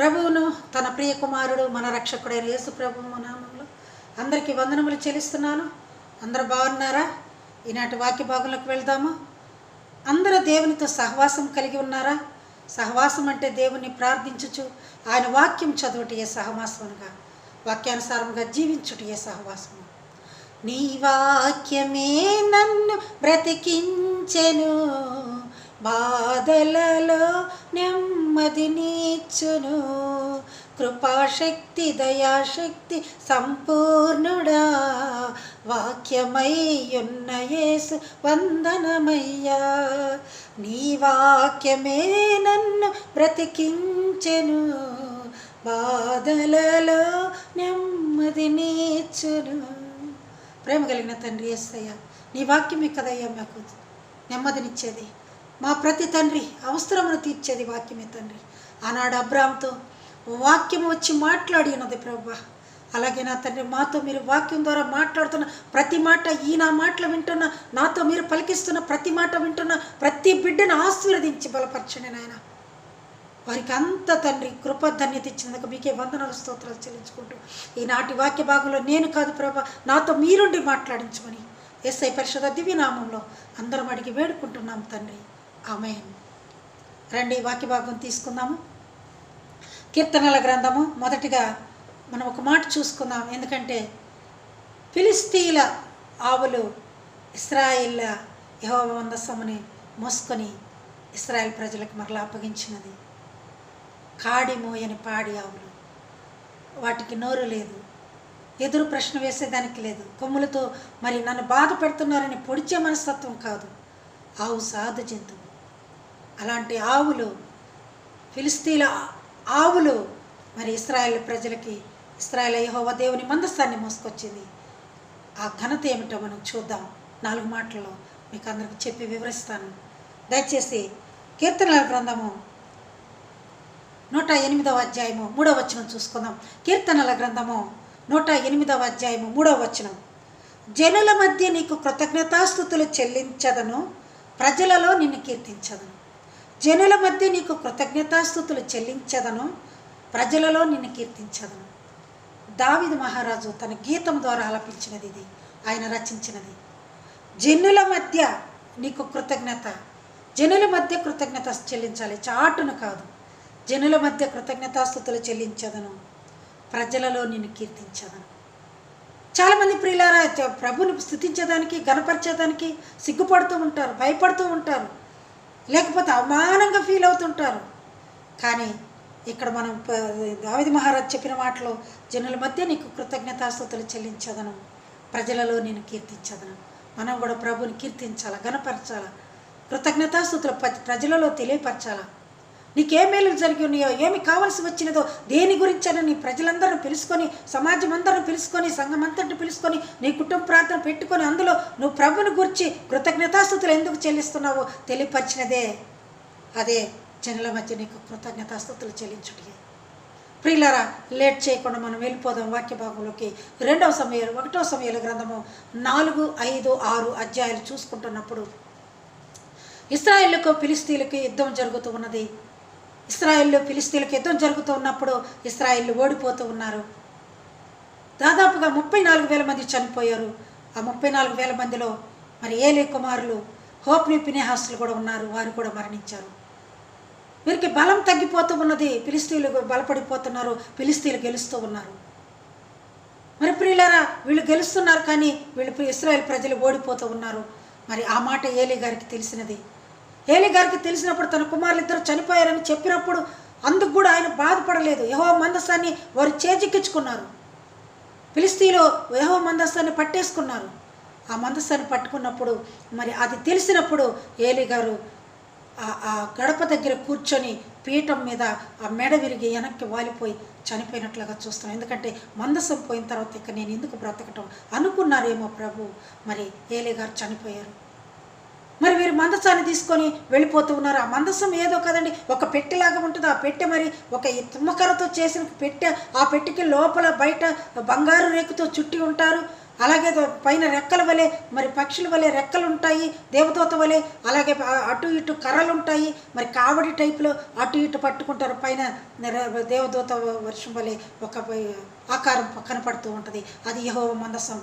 ప్రభువును తన ప్రియ కుమారుడు మన రక్షకుడైన యేసు ప్రభువు నామంలో అందరికీ వందనములు చెల్లిస్తున్నాను. అందరు బాగున్నారా? ఈనాటి వాక్య భాగంలోకి వెళ్దాము? అందరూ దేవునితో సహవాసం కలిగి ఉన్నారా? సహవాసం అంటే దేవుణ్ణి ప్రార్థించుచు ఆయన వాక్యం చదువుటయే సహవాసముగా వాక్యానుసారంగా జీవించుటయే సహవాసము? నీ వాక్యమే నన్ను బ్రతికించెను. బాధలలో నెమ్మదినిచ్చును కృపాశక్తి దయాశక్తి సంపూర్ణుడా. వాక్యమయ్యున్న యేసు వందనమయ్యా. నీ వాక్యమే నన్ను బ్రతికించెను. బాధలలో నెమ్మదినిచ్చును ప్రేమ కలిగిన తండ్రి ఏసయ్య నీ వాక్యమే కదయ్యా మాకు. నెమ్మదినిచ్చేది. మా ప్రతి తండ్రి అవసరమును తీర్చేది వాక్యమే తండ్రి. ఆనాడు అబ్రామ్తో వాక్యం వచ్చి మాట్లాడి ఉన్నది ప్రభా అలాగే నా తండ్రి మాతో మీరు వాక్యం ద్వారా మాట్లాడుతున్న ప్రతి మాట ఈ నా మాటలు వింటున్న నాతో మీరు పలికిస్తున్న ప్రతి మాట వింటున్న ప్రతి బిడ్డను ఆశీర్వదించి బలపరచండి నాయన. వారికి అంత తండ్రి కృప ధన్యత ఇచ్చినందుకు మీకే వందనాలు స్తోత్రాలు చెల్లించుకుంటూ ఈనాటి వాక్య భాగంలో నేను కాదు ప్రభా నాతో మీరుండి మాట్లాడించమని. ఎస్ఐ పరిషత్ దివ్యనామంలో అందరం అడిగి వేడుకుంటున్నాం తండ్రి. ఆమె రండి వాక్య భాగం తీసుకుందాము. కీర్తనల గ్రంథము. మొదటిగా మనం ఒక మాట చూసుకుందాం. ఎందుకంటే ఫిలిస్తీన్ల ఆవులు ఇస్రాయిల్ యహోవ వందసముని మోసుకొని ఇస్రాయల్ ప్రజలకు మరలా అప్పగించినది. కాడి మోయని పాడి ఆవులు. వాటికి నోరు లేదు. ఎదురు ప్రశ్న వేసేదానికి లేదు. కొమ్ములతో మరి నన్ను బాధ పెడుతున్నారని పొడిచే మనస్తత్వం కాదు. ఆవు సాధు జంతువు. అలాంటి ఆవులు ఫిలిస్తీన్ల ఆవులు మరి ఇస్రాయేల్ ప్రజలకి ఇస్రాయల్ యహోవ దేవుని మందస్థాన్ని మోసుకొచ్చింది. ఆ ఘనత ఏమిటో మనం చూద్దాం. నాలుగు మాటల్లో మీకు అందరికి చెప్పి వివరిస్తాను. దయచేసి కీర్తనల గ్రంథము నూట ఎనిమిదవ అధ్యాయము మూడవ వచనం చూసుకుందాం. కీర్తనల గ్రంథము నూట ఎనిమిదవ అధ్యాయము మూడవ వచనం. జనుల మధ్య నీకు కృతజ్ఞతాస్థుతులు చెల్లించదను ప్రజలలో నిన్ను కీర్తించదను. జనుల మధ్య నీకు కృతజ్ఞతాస్థుతులు చెల్లించదను ప్రజలలో నిన్ను కీర్తించదను. దావిదు మహారాజు తన గీతం ద్వారా ఆలపించినది ఇది ఆయన రచించినది. జనుల మధ్య నీకు కృతజ్ఞత జనుల మధ్య కృతజ్ఞత చెల్లించాలి చాటును కాదు. జనుల మధ్య కృతజ్ఞతాస్థుతులు చెల్లించదను ప్రజలలో నిన్ను కీర్తించదను. చాలామంది ప్రియులారా ప్రభుని స్థుతించడానికి గనపరిచేదానికి సిగ్గుపడుతూ ఉంటారు భయపడుతూ ఉంటారు. లేకపోతే అవమానంగా ఫీల్ అవుతుంటారు. కానీ ఇక్కడ మనం దావిది మహారాజ్ చెప్పిన మాటలో జనుల మధ్య నీకు కృతజ్ఞతాస్తుతులు చెల్లించదను. ప్రజలలో నేను కీర్తించదను. మనం కూడా ప్రభుని కీర్తించాలా గనపరచాలా కృతజ్ఞతాస్తుతులు ప్ర- ప్రజలలో తెలియపరచాలా? నీకే మేలు జరిగి ఉన్నాయో ఏమి కావాల్సి వచ్చినదో దేని గురించైనా నీ ప్రజలందరిని పిలుచుకొని సమాజం అందరిని పిలుచుకొని సంఘం అంతటిని పిలుచుకొని నీ కుటుంబ ప్రార్థన పెట్టుకొని అందులో నువ్వు ప్రభుని గురించి కృతజ్ఞతాస్థుతులు ఎందుకు చెల్లిస్తున్నావో తెలియపరిచినదే. అదే జనుల మధ్య నీకు కృతజ్ఞతాస్థుతులు చెల్లించుటే ప్రియులరా లేట్ చేయకుండా మనం వెళ్ళిపోదాం వాక్య భాగంలోకి. రెండవ సమయాలు ఒకటో సమయాల గ్రంథము నాలుగు ఐదు ఆరు అధ్యాయాలు చూసుకుంటున్నప్పుడు ఇస్రాయేళ్ళకు ఫిలిస్తీన్లకు యుద్ధం జరుగుతూ ఉన్నది. ఇస్రాయేల్లో ఫిలిస్తీన్లకు యుద్ధం జరుగుతూ ఉన్నప్పుడు ఇస్రాయేళ్ళు ఓడిపోతూ ఉన్నారు. దాదాపుగా ముప్పై నాలుగు వేల మంది చనిపోయారు. ఆ ముప్పై నాలుగు వేల మందిలో మరి ఏలే కుమారులు హోప్ని పినేహాసులు కూడా ఉన్నారు. వారు కూడా మరణించారు. వీరికి బలం తగ్గిపోతూ ఉన్నది. ఫిలిస్తీన్లు బలపడిపోతున్నారు. ఫిలిస్తీన్లు గెలుస్తూ ఉన్నారు. మరి ప్రియులారా వీళ్ళు గెలుస్తున్నారు కానీ వీళ్ళు ఇస్రాయల్ ప్రజలు ఓడిపోతూ ఉన్నారు. మరి ఆ మాట ఏలి గారికి తెలిసినది. ఏలి గారికి తెలిసినప్పుడు తన కుమారులు ఇద్దరు చనిపోయారని చెప్పినప్పుడు అందుకు కూడా ఆయన బాధపడలేదు. యహో మందస్సాన్ని వారు చేజిక్కించుకున్నారు. ఫిలిస్తీలో యహో మందస్సాన్ని పట్టేసుకున్నారు. ఆ మందస్సాన్ని పట్టుకున్నప్పుడు మరి అది తెలిసినప్పుడు ఏలి గారు ఆ- ఆ గడప దగ్గర కూర్చొని పీఠం మీద ఆ మెడ విరిగి వెనక్కి వాలిపోయి చనిపోయినట్లుగా చూస్తున్నాం. ఎందుకంటే మందసం పోయిన తర్వాత ఇక నేను ఎందుకు బ్రతకటం అనుకున్నారేమో ప్రభు. మరి ఏలే గారు చనిపోయారు. మరి వీరు మందసాన్ని తీసుకొని వెళ్ళిపోతూ ఉన్నారు. ఆ మందసం ఏదో కదండి ఒక పెట్టెలాగా ఉంటుంది. ఆ పెట్టె మరి ఒక ఈ తుమ్మకరతో చేసిన పెట్టె ఆ పెట్టెకి లోపల బయట బంగారు రేకుతో చుట్టి ఉంటారు. అలాగే పైన రెక్కల వలె మరి పక్షుల వలె రెక్కలు ఉంటాయి దేవదూత వలె అలాగే అటు ఇటు కర్రలు ఉంటాయి. మరి కావడి టైపులో అటు ఇటు పట్టుకుంటారు. పైన దేవదూత వర్షం వలె ఒక ఆకారం కనపడుతూ ఉంటుంది. అది యహో మందసం.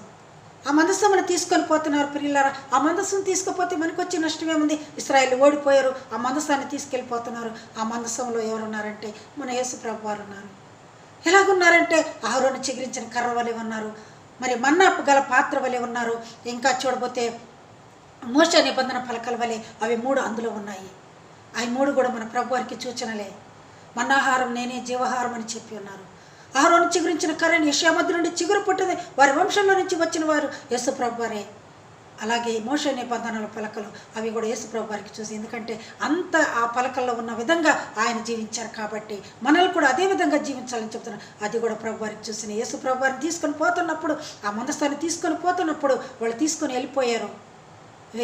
ఆ మందస్సును తీసుకొని పోతున్నారు పిల్లలారా ఆ మందస్సును తీసుకుపోతే మనకు వచ్చే నష్టం ఏముంది ఇస్రాయల్ ఓడిపోయారు. ఆ మందస్సాన్ని తీసుకెళ్ళిపోతున్నారు. ఆ మందస్సంలో ఎవరున్నారంటే? మన యేసుప్రభు వారు ఉన్నారు. ఎలాగున్నారంటే? ఆహారాన్ని చిగురించిన కర్ర వలె ఉన్నారు. మరి మన్నాపు గల పాత్ర వలె ఉన్నారు. ఇంకా చూడబోతే మోస నిబంధన పలకల వలె అవి మూడు అందులో ఉన్నాయి. అవి మూడు కూడా మన ప్రభు వారికి సూచనలే. మన్నాహారం నేనే జీవహారం అని చెప్పి ఉన్నారు. ఆహారం చిగురించిన కరెన్ యశామద్దు నుండి చిగురు పుట్టింది. వారి వంశంలో నుంచి వచ్చిన వారు యేసుప్రభు వారే అలాగే మోష నిబంధనల పలకలు అవి కూడా యేసుప్రభు వారికి చూసి ఎందుకంటే అంత ఆ పలకల్లో ఉన్న విధంగా ఆయన జీవించారు కాబట్టి మనల్ని కూడా అదే విధంగా జీవించాలని చెప్తున్నారు. అది కూడా ప్రభు వారికి చూసిన యేసుప్రభు వారిని తీసుకొని పోతున్నప్పుడు ఆ మందస్థాన్ని తీసుకొని పోతున్నప్పుడు వాళ్ళు తీసుకొని వెళ్ళిపోయారు.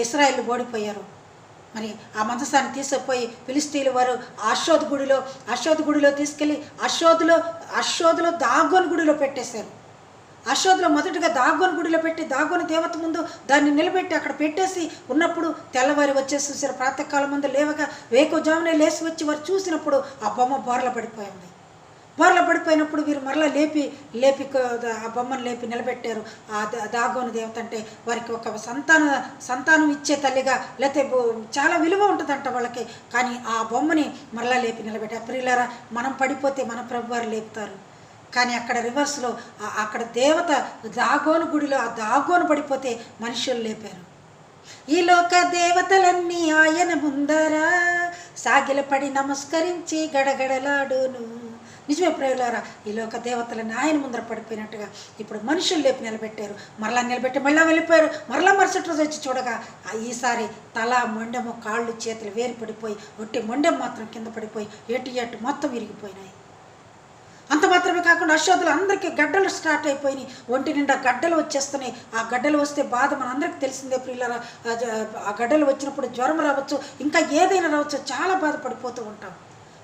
ఇస్రాయేల్ ఓడిపోయారు. మరి ఆ మందసాన్ని తీసుకుపోయి ఫిలిస్తీన్ల వారు అశోద్ గుడిలో అశోద్ గుడిలో తీసుకెళ్ళి అశోద్లో అశోద్లో దాగోన్ గుడిలో పెట్టేశారు. అశోద్లో మొదటగా దాగోన్ గుడిలో పెట్టి దాగోని దేవత ముందు దాన్ని నిలబెట్టి అక్కడ పెట్టేసి ఉన్నప్పుడు తెల్లవారి వచ్చేసి చూసారు ప్రాతకాలం ముందు లేవగా వేకోజామునే లేచి వచ్చి వారు చూసినప్పుడు ఆ బొమ్మ బోర్ల పడిపోయింది. బోర్ల పడిపోయినప్పుడు వీరు మరలా లేపి లేపి ఆ బొమ్మను లేపి నిలబెట్టారు. ఆ దాగోని దేవత అంటే వారికి ఒక సంతాన సంతానం ఇచ్చే తల్లిగా లేకపోతే చాలా విలువ ఉంటుందంట వాళ్ళకి. కానీ ఆ బొమ్మని మరలా లేపి నిలబెట్టారు. ప్రియులరా మనం పడిపోతే మన ప్రభు వారు లేపుతారు. కానీ అక్కడ రివర్స్లో అక్కడ దేవత దాగోను గుడిలో ఆ దాగోను పడిపోతే మనుషులు లేపారు. ఈ లోక దేవతలన్నీ ఆయన ముందర సాగిలపడి నమస్కరించి గడగడలాడును. నిజమే ప్రేయులారా ఈ లోక దేవతలని ఆయన ముందర పడిపోయినట్టుగా ఇప్పుడు మనుషులు లేపి నిలబెట్టారు. మరలా నిలబెట్టి మళ్ళా వెళ్ళిపోయారు. మరలా మరుసటి రోజు వచ్చి చూడగా ఈసారి తల మొండెము కాళ్ళు చేతులు వేరు పడిపోయి ఒట్టి మొండెం మాత్రం కింద పడిపోయి ఎటు ఎటు మొత్తం విరిగిపోయినాయి. అంత మాత్రమే కాకుండా అశోధులు అందరికీ గడ్డలు స్టార్ట్ అయిపోయినాయి. ఒంటి నిండా గడ్డలు వచ్చేస్తున్నాయి. ఆ గడ్డలు వస్తే బాధ మన అందరికి తెలిసిందే ప్రియులరా. ఆ గడ్డలు వచ్చినప్పుడు జ్వరం రావచ్చు ఇంకా ఏదైనా రావచ్చు చాలా బాధపడిపోతూ ఉంటాం.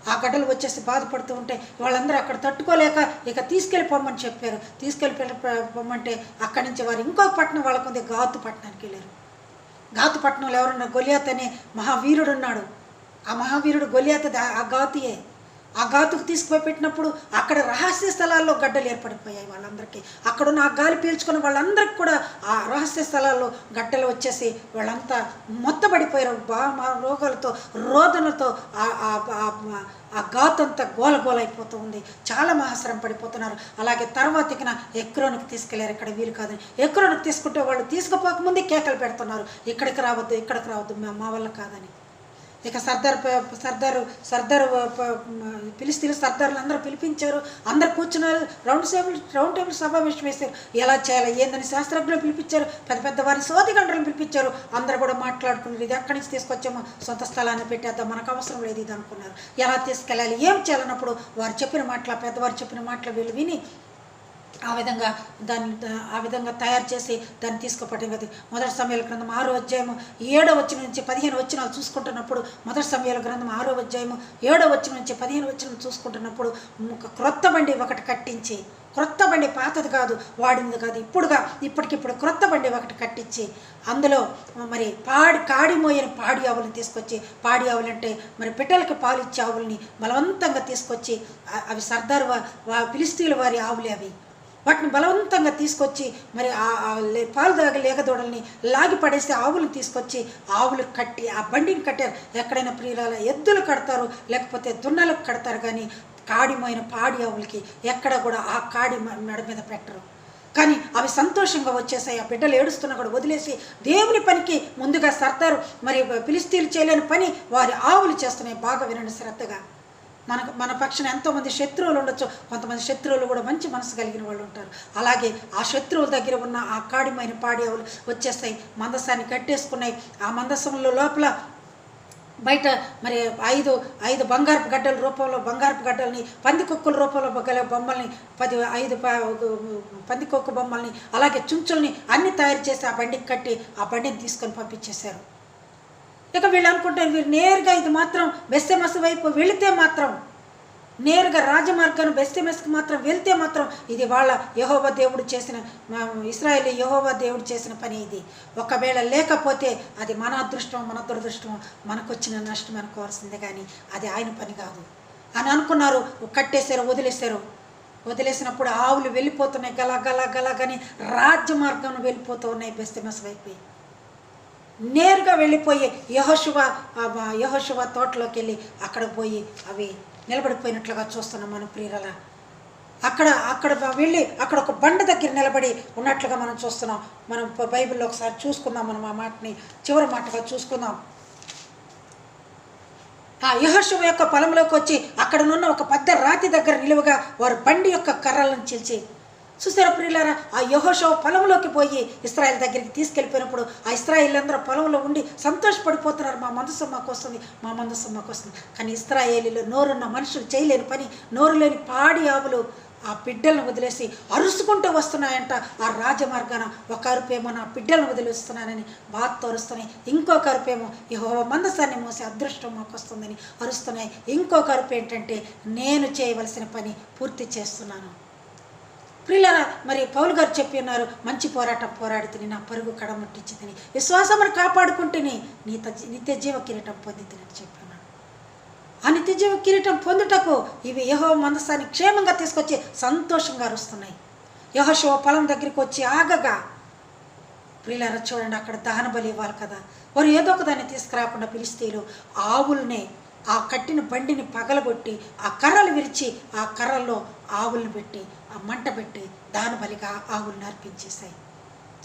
ఆ గడ్డలు వచ్చేసి బాధపడుతూ ఉంటే వాళ్ళందరూ అక్కడ తట్టుకోలేక ఇక తీసుకెళ్ళిపోమని చెప్పారు. తీసుకెళ్ళి పొమ్మంటే అక్కడి నుంచి వారు ఇంకొక పట్టణం వాళ్ళకు ఉంది గాతు పట్టణానికి వెళ్ళారు. గాతు పట్టణంలో ఎవరున్నారు గొలియాత్ అనే మహావీరుడు ఉన్నాడు ఆ మహావీరుడు గొలియాత్ ఆ గాతుయే ఆ గాతుకు తీసుకుపోయి పెట్టినప్పుడు అక్కడ రహస్య స్థలాల్లో గడ్డలు ఏర్పడిపోయాయి వాళ్ళందరికీ. అక్కడున్న ఆ గాలి పీల్చుకున్న వాళ్ళందరికీ కూడా ఆ రహస్య స్థలాల్లో గడ్డలు వచ్చేసి వాళ్ళంతా మొత్తబడిపోయారు. బా మా రోగాలతో రోదనతో ఆ- ఆ- ఆ- గాతంతా గోల గోల ఉంది. చాలా మహాశ్రమ పడిపోతున్నారు. అలాగే తర్వాతకిన ఎక్రోనికి తీసుకెళ్ళారు. ఇక్కడ వీలు కాదని ఎక్రోనికి తీసుకుంటే వాళ్ళు తీసుకుపోకముందే కేకలు పెడుతున్నారు. ఇక్కడికి రావద్దు ఇక్కడికి రావద్దు మా వల్ల కాదని. ఇక సర్దార్ సర్దారు సర్దారు ప- సర్దారులు అందరూ పిలిపించారు. అందరు కూర్చున్నారు. రౌండ్ టేబుల్ రౌండ్ టేబుల్ సమావేశం వేశారు. ఎలా చేయాలి ఏందని శాస్త్రజ్ఞులు పిలిపించారు. పెద్ద పెద్ద వారిని సోది గంటలు పిలిపించారు. అందరూ కూడా మాట్లాడుకున్నారు. ఇది ఎక్కడి నుంచి తీసుకొచ్చామో సొంత స్థలాన్ని పెట్టేద్దాం మనకు అవసరం లేదు ఇది అనుకున్నారు. ఎలా తీసుకెళ్ళాలి ఏం చేయాలన్నప్పుడు వారు చెప్పిన మాటల పెద్దవారు చెప్పిన మాటలు వీళ్ళు విని ఆ విధంగా దాన్ని ఆ విధంగా తయారు చేసి దాన్ని తీసుకుపట్టడం కదా మొదటి సమయాల గ్రంథం ఆరో అధ్యాయము ఏడో వచ్చిన నుంచి పదిహేను వచ్చినాలు చూసుకుంటున్నప్పుడు మొదటి సమయాల గ్రంథం ఆరో అధ్యాయము ఏడో వచ్చిన నుంచి పదిహేను వచ్చిన చూసుకుంటున్నప్పుడు క్రొత్త బండి ఒకటి కట్టించి క్రొత్త బండి పాతది కాదు వాడింది కాదు. ఇప్పుడుగా ఇప్పటికిప్పుడు క్రొత్త బండి ఒకటి కట్టించి అందులో మరి పాడి కాడిమోయని పాడి ఆవులను తీసుకొచ్చి పాడి ఆవులు మరి పిట్టలకి పాలు ఇచ్చే ఆవుల్ని బలవంతంగా తీసుకొచ్చి అవి సర్దార్ వా పిలిస్తీల వారి ఆవులే అవి. వాటిని బలవంతంగా తీసుకొచ్చి మరి ఆ పాలు తాగ లేకదోడల్ని లాగి పడేస్తే ఆవులు తీసుకొచ్చి ఆవులు కట్టి ఆ బండిని కట్టారు. ఎక్కడైనా ప్రియుల ఎద్దులు కడతారు లేకపోతే దున్నలకు కడతారు కానీ కాడిమైన పాడి ఆవులకి ఎక్కడ కూడా ఆ కాడి మెడ మీద పెట్టరు. కానీ అవి సంతోషంగా వచ్చేసాయి. ఆ బిడ్డలు ఏడుస్తున్నా కూడా వదిలేసి దేవుని పనికి ముందుగా సర్తారు మరి పిలిస్తీలు చేయలేని పని వారి ఆవులు చేస్తున్నాయి. బాగా వినండి శ్రద్ధగా. మనకు మన పక్షాన ఎంతోమంది శత్రువులు ఉండొచ్చు కొంతమంది శత్రువులు కూడా మంచి మనసు కలిగిన వాళ్ళు ఉంటారు. అలాగే ఆ శత్రువుల దగ్గర ఉన్న ఆ కాడిమైన పాడి ఆవులు వచ్చేస్తాయి మందసాన్ని కట్టేసుకున్నాయి. ఆ మందసంలో లోపల బయట మరి ఐదు ఐదు బంగారపు గడ్డల రూపంలో బంగారపు గడ్డల్ని పందికొక్కుల రూపంలో గల బొమ్మల్ని పది ఐదు పందికొక్క బొమ్మల్ని అలాగే చుంచుల్ని అన్ని తయారు చేసి ఆ బండికి కట్టి ఆ బండిని తీసుకొని పంపించేశారు. ఇక వీళ్ళు అనుకుంటారు వీరు నేరుగా ఇది మాత్రం మెస్సెమస్సు వైపు వెళితే మాత్రం నేరుగా రాజమార్గాన్ని బెస్తమెస్కి మాత్రం వెళ్తే మాత్రం ఇది వాళ్ళ యహోవ దేవుడు చేసిన ఇస్రాయేల్ యహోబ దేవుడు చేసిన పని ఇది. ఒకవేళ లేకపోతే అది మన అదృష్టం మన దురదృష్టం మనకు వచ్చిన నష్టం అనుకోవాల్సిందే కానీ అది ఆయన పని కాదు. అని అనుకున్నారు కట్టేశారు వదిలేశారు. వదిలేసినప్పుడు ఆవులు వెళ్ళిపోతున్నాయి గల గలా గల కానీ రాజ్య మార్గం వెళ్ళిపోతూ ఉన్నాయి బెస్తమెస్ వైపు. నేరుగా వెళ్ళిపోయి యహోశువ యహోశువ తోటలోకి వెళ్ళి అక్కడ పోయి అవి నిలబడిపోయినట్లుగా చూస్తున్నాం మనం ప్రియుల అక్కడ అక్కడ వెళ్ళి అక్కడ ఒక బండ దగ్గర నిలబడి ఉన్నట్లుగా మనం చూస్తున్నాం. మనం బైబిల్లో ఒకసారి చూసుకుందాం మనం ఆ మాటని చివరి మాటగా చూసుకుందాం. ఆ యహోశువ యొక్క పొలంలోకి వచ్చి అక్కడనున్న ఒక పెద్ద రాతి దగ్గర నిలువగా వారు బండి యొక్క కర్రలను చీల్చి చూసారా ప్రియులారా? ఆ యహోషవ పొలంలోకి పోయి ఇస్రాయల్ దగ్గరికి తీసుకెళ్ళిపోయినప్పుడు ఆ ఇస్రాయిల్ అందరూ పొలంలో ఉండి సంతోషపడిపోతున్నారు. మా మనసు మాకు వస్తుంది మా మనసు మాకు వస్తుంది కానీ ఇస్రాయేలీలో నోరున్న మనుషులు చేయలేని పని నోరు లేని పాడి ఆవులు ఆ బిడ్డలను వదిలేసి అరుసుకుంటూ వస్తున్నాయంట. ఆ రాజమార్గాన ఒక అరుపేమో నా బిడ్డలను వదిలేస్తున్నానని బాధతో అరుస్తున్నాయి. ఇంకొక అరుపేమో యహో మందసాన్ని మోసే అదృష్టం మాకు వస్తుందని అరుస్తున్నాయి. ఇంకొక అరుపు ఏంటంటే నేను చేయవలసిన పని పూర్తి చేస్తున్నాను. ప్రియులరా మరి పౌలు గారు చెప్పి ఉన్నారు మంచి పోరాటం పోరాడితే నా పరుగు కడముట్టించిందని విశ్వాసమును కాపాడుకుంటేనే నీత నిత్య జీవ కిరీటం పొందిందని చెప్పి ఆ నిత్య జీవ కిరీటం పొందుటకు ఇవి యహో మనస్సాన్ని క్షేమంగా తీసుకొచ్చి సంతోషంగా అరుస్తున్నాయి. యహోశివ పొలం దగ్గరికి వచ్చి ఆగగా ప్రియులారా చూడండి అక్కడ దహన బలి ఇవ్వాలి కదా. వారు ఏదో ఒక దాన్ని తీసుకురాకుండా పిలిస్తేలు ఆవుల్నే ఆ కట్టిన బండిని పగలగొట్టి ఆ కర్రలు విరిచి ఆ కర్రల్లో ఆవులను పెట్టి ఆ మంట పెట్టి దాని బలిగా ఆవులను అర్పించేశాయి.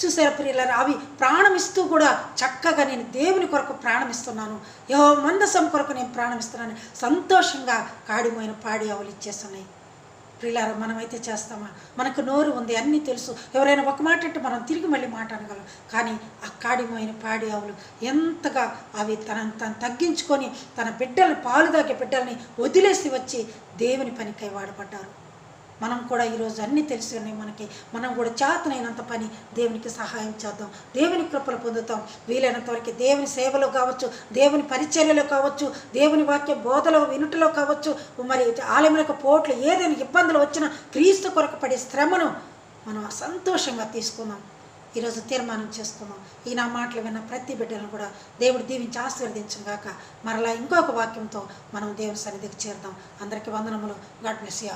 చూసారా ప్రియులారా? అవి ప్రాణం ఇస్తూ కూడా చక్కగా నేను దేవుని కొరకు ప్రాణం ఇస్తున్నాను మందసం కొరకు నేను ప్రాణం ఇస్తున్నాను సంతోషంగా కాడిపోయిన పాడి ఆవులు ఇచ్చేస్తున్నాయి. ప్రియులారా మనమైతే చేస్తామా? మనకు నోరు ఉంది అన్నీ తెలుసు. ఎవరైనా ఒక మాట అంటే మనం తిరిగి మళ్ళీ మాట అనగలం. కానీ ఆ కాడిపోయిన పాడి ఆవులు ఎంతగా అవి తనను తను తగ్గించుకొని తన బిడ్డలను పాలు తాగే బిడ్డల్ని వదిలేసి వచ్చి దేవుని పనికై వాడబడ్డారు. మనం కూడా ఈరోజు అన్నీ తెలిసి ఉన్నాయి మనకి మనం కూడా చేతనైనంత పని దేవునికి సహాయం చేద్దాం. దేవుని కృపలు పొందుతాం. వీలైనంత వరకు దేవుని సేవలో కావచ్చు దేవుని పరిచర్యలో కావచ్చు దేవుని వాక్య బోధలో వినుటలో కావచ్చు మరి ఆలయములకు పోట్లు ఏదైనా ఇబ్బందులు వచ్చినా క్రీస్తు కొరకు పడే శ్రమను మనం సంతోషంగా తీసుకుందాం. ఈరోజు తీర్మానం చేసుకుందాం. ఈ నా మాటలు విన్న ప్రతి బిడ్డలను కూడా దేవుడు దీవించి ఆశీర్వదించను గాక మరలా ఇంకొక వాక్యంతో మనం దేవుని సన్నిధికి చేరుదాం. అందరికీ వందనములు. God bless you